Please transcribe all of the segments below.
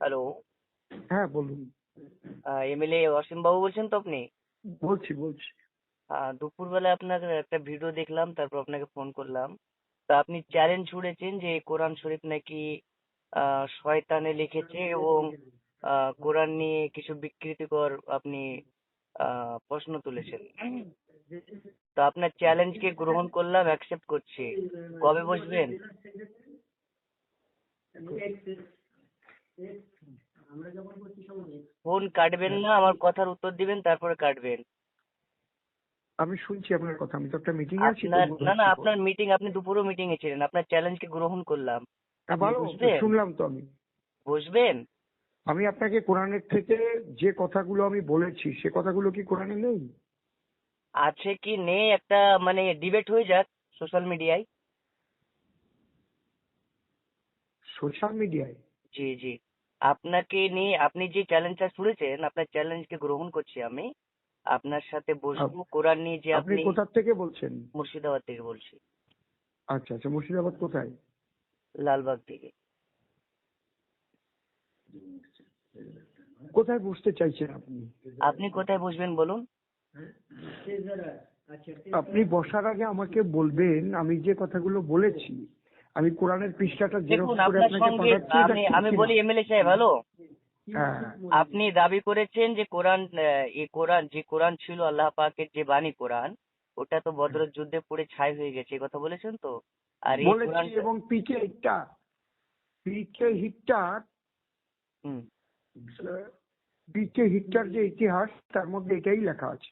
Hello হ্যাঁ বলুন। MLA অসীম বাবু বলছেন তো আপনি? বলছি বলছি। দুপুরবেলা আপনার একটা ভিডিও দেখলাম তারপর আপনাকে ফোন করলাম। তা আপনি চ্যালেঞ্জ ছুড়েছেন যে কোরআন শরীফ নাকি শয়তানে লিখেছে এবং কোরআন নিয়ে কিছু বিকৃতিকর আপনি আহ, প্রশ্ন তুলেছেন। তো আপনার চ্যালেঞ্জকে গ্রহণ করলাম অ্যাকসেপ্ট করছি। কবে বসবেন? ফোন কাটবেন না আমার কথার উত্তর দিবেন তারপরে কাটবেন। আমি শুনছি আপনার কথা আমি তো একটা মিটিং এ আছি আপনার না না আপনার মিটিং আপনি দুপুরও মিটিং এ ছিলেন আপনার চ্যালেঞ্জকে গ্রহণ করলাম। ভালো শুনলাম তো আমি। বসবেন আমি আপনাকে কোরআনের থেকে যে কথাগুলো আমি বলেছি সে কথাগুলো কি কোরআনে নেই? আছে কি নেই একটা মানে ডিবেট হয়ে যাক সোশ্যাল মিডিয়ায় সোশ্যাল মিডিয়ায় জি জি। আপনাকে নিয়ে আপনি যে চ্যালেঞ্জটা ছুড়েছেন আপনার চ্যালেঞ্জকে গ্রহণ করছি আমি। আপনার সাথে বসবো কোরআন নিয়ে যে আপনি আপনি কোথা থেকে বলছেন? মুর্শিদাবাদ থেকে বলছি। আচ্ছা আচ্ছা মুর্শিদাবাদ কোথায়? লালবাগ থেকে। কোথায় বসতে চাইছেন আপনি? আপনি কোথায় বসবেন বলুন? আপনি বসার আগে আমাকে বলবেন আমি যে কথাগুলো বলেছি আমি কোরআনের পৃষ্ঠাটা দেখুন আপনার সঙ্গে আমি আমি? বলি এমএলএ সাহেব হ্যালো? হ্যাঁ। আপনি দাবি করেছেন যে কোরআন এই কোরআন যে কোরআন ছিল আল্লাহ পাকের যে বাণী কোরআন ওটা তো বদরের যুদ্ধে পড়ে ছাই হয়ে গেছে এই কথা বলেছেন তো? আর এই কোরআন এবং পিকে হিটটা পিকে হিটটার হুম। পিকে হিটটার যে ইতিহাস তার মধ্যে এটাই লেখা আছে।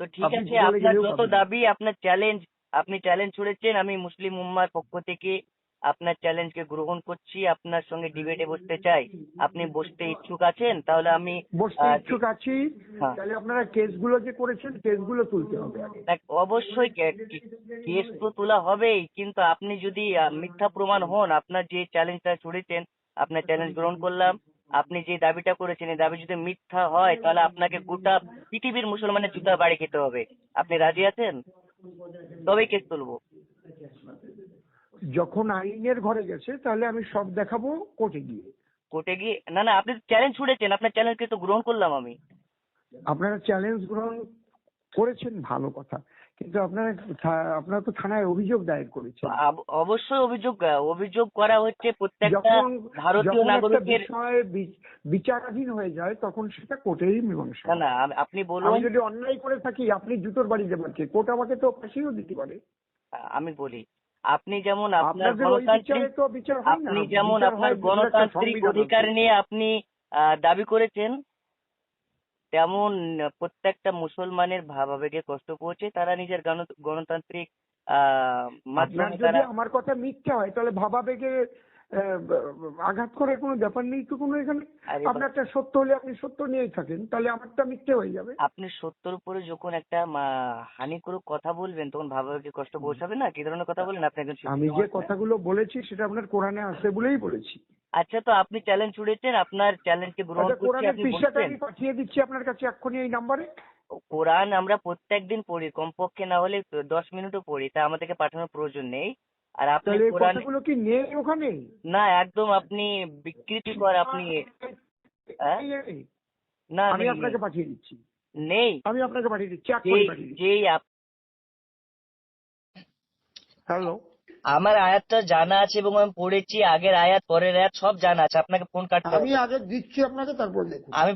তো ঠিক আছে আপনার যত দাবি আপনার চ্যালেঞ্জ আপনি চ্যালেঞ্জ ছুড়েছেন আমি মুসলিম উম্মার পক্ষ থেকে আপনার চ্যালেঞ্জকে গ্রহণ করছি আপনার সঙ্গে ডিবেটে বসতে চাই। আপনি বসতে ইচ্ছুক আছেন? তাহলে আমি বসতে ইচ্ছুক আছি। হ্যাঁ। তাহলে আপনারা কেসগুলো যে করেছেন কেসগুলো তুলতে হবে অবশ্যই কেস তো তোলা হবেই কিন্তু আপনি যদি মিথ্যা প্রমাণ হন আপনার যে চ্যালেঞ্জটা ছুড়েছেন আপনার চ্যালেঞ্জ গ্রহণ করলাম আপনি যে দাবিটা করেছেন এই দাবি যদি মিথ্যা হয় তাহলে আপনাকে গোটা পৃথিবীর মুসলমানের জুতা বাড়ি খেতে হবে। আপনি রাজি আছেন? তবেই কেস তুলবো। যখন আইনের ঘরে গেছে তাহলে আমি সব দেখাবো কোর্টে গিয়ে। কোর্টে গিয়ে না না আপনি চ্যালেঞ্জ ছুড়েছেন আপনার চ্যালেঞ্জকে তো গ্রহণ করলাম আমি। আপনারা চ্যালেঞ্জ গ্রহণ করেছেন ভালো কথা। কিন্তু আপনারা আপনারা তো থানায় অভিযোগ দায়ের করেছেন। অবশ্যই অভিযোগ অভিযোগ করা হচ্ছে প্রত্যেকটা ভারতীয় নাগরিকের বিচারাধীন হয়ে যায় তখন সেটা কোর্টেরই মীমাংসা। না না আপনি বলুন। আমি যদি অন্যায় করে থাকি আপনি জুতোর বাড়ি দেবেন কে কোর্ট আমাকে তো ফাঁসিও দিতে পারে। আমি বলি আপনি যেমন আপনার গণতান্ত্রিক আপনি যেমন আপনার গণতান্ত্রিক অধিকার নিয়ে আপনি দাবি করেছেন তেমন প্রত্যেকটা মুসলমানের ভাবাবেগে কষ্ট পৌঁছে তারা নিজের গণ- গণতান্ত্রিক আহ, মাধ্যমে যদি আমার কথা মিথ্যা হয় তাহলে ভাবাবেগে আঘাত করার কোনো ব্যাপার নেই তো কোনো এখানে? আপনার একটা সত্য হলে আপনি সত্য নিয়েই থাকেন তাহলে আমারটা মিথ্যে হয়ে যাবে। আপনি সত্যর উপরে যখন একটা হানিকরক কথা বলবেন তখন ভাবাবেগে কষ্ট পৌঁছাবে না? কি ধরনের কথা বলেন আপনি একজন আমি যে কথাগুলো বলেছি সেটা আপনার কোরআনে আছে বলেই বলেছি। আচ্ছা তো আপনি চ্যালেঞ্জ ছুড়েছেন আপনার চ্যালেঞ্জকে গ্রহণ আচ্ছা করছি আপনি বলছেন। আমি পাঠিয়ে দিচ্ছি আপনার কাছে এক্ষুনি এই নাম্বারে। কোরআন আমরা প্রত্যেকদিন পড়ি কমপক্ষে না হলে দশ মিনিটও পড়ি তা আমাদেরকে পাঠানোর প্রয়োজন নেই। আর আপনি কোরআন কথাগুলো কি নেই ওখানে? না একদম আপনি বিকৃতিকর আপনি হ্যাঁ? না আমি আপনাকে পাঠিয়ে দিচ্ছি। নেই। আমি আপনাকে পাঠিয়ে দিচ্ছি যেই পাঠিয়ে দিচ্ছি। যেই আপ- হ্যালো আমার আয়াতটা জানা আছে এবং আমি পড়েছি আগের আয়াত পরের আয়াত সব জানা আছে। আপনাকে ফোন কাটতে আমি হবে। আগে দিচ্ছি আপনাকে তারপর দেখুন। আমি